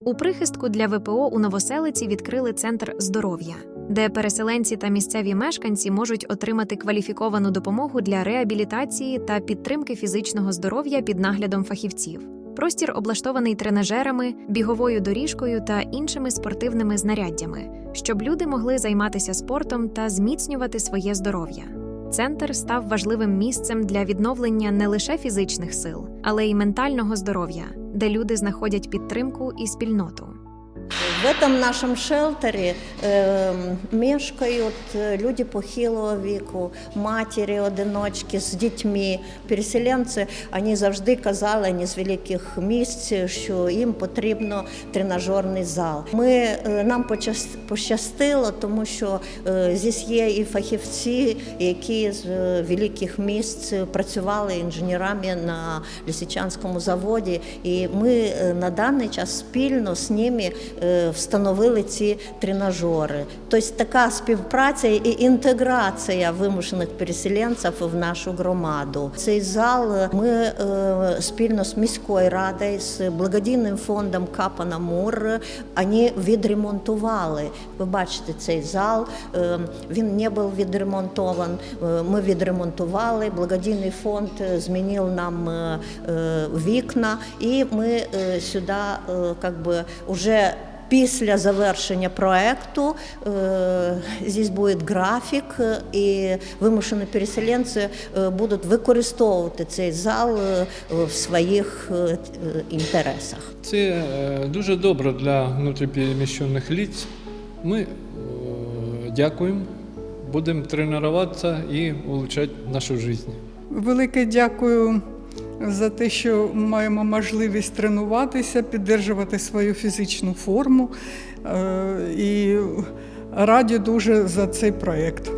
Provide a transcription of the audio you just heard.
У прихистку для ВПО у Новоселиці відкрили центр здоров'я, де переселенці та місцеві мешканці можуть отримати кваліфіковану допомогу для реабілітації та підтримки фізичного здоров'я під наглядом фахівців. Простір облаштований тренажерами, біговою доріжкою та іншими спортивними знаряддями, щоб люди могли займатися спортом та зміцнювати своє здоров'я. Центр став важливим місцем для відновлення не лише фізичних сил, але й ментального здоров'я, де люди знаходять підтримку і спільноту. В этом нашем шелтере э, мешкают э, люди похилого віку, матері, одиночки з дітьми, переселенці. Вони завжди казали, вони з великих місць, що їм потрібно тренажерний зал. Ми, е, нам почас- пощастило, тому що е, здесь є і фахівці, які з е, великих місць працювали інженерами на Лисичанському заводі. І ми е, на даний час спільно з ними е, встановили ці тренажери. Тобто така співпраця і інтеграція вимушених переселенців в нашу громаду. Цей зал ми е, спільно з міською радою, з благодійним фондом Капана Мур вони відремонтували. Ви бачите цей зал, е, він не був відремонтован. Е, Ми відремонтували. Благодійний фонд змінив нам вікна, і ми сюди е, как би, уже Після завершення проекту е, здесь буде графік, е, і вимушені переселенці е, будуть використовувати цей зал в своїх інтересах. Це дуже добре для внутрішньопереміщених лиц. Ми дякуємо, будемо тренуватися і улучшати нашу життя. Велике дякую за те, що маємо можливість тренуватися, підтримувати свою фізичну форму. Е, І раді дуже за цей проєкт.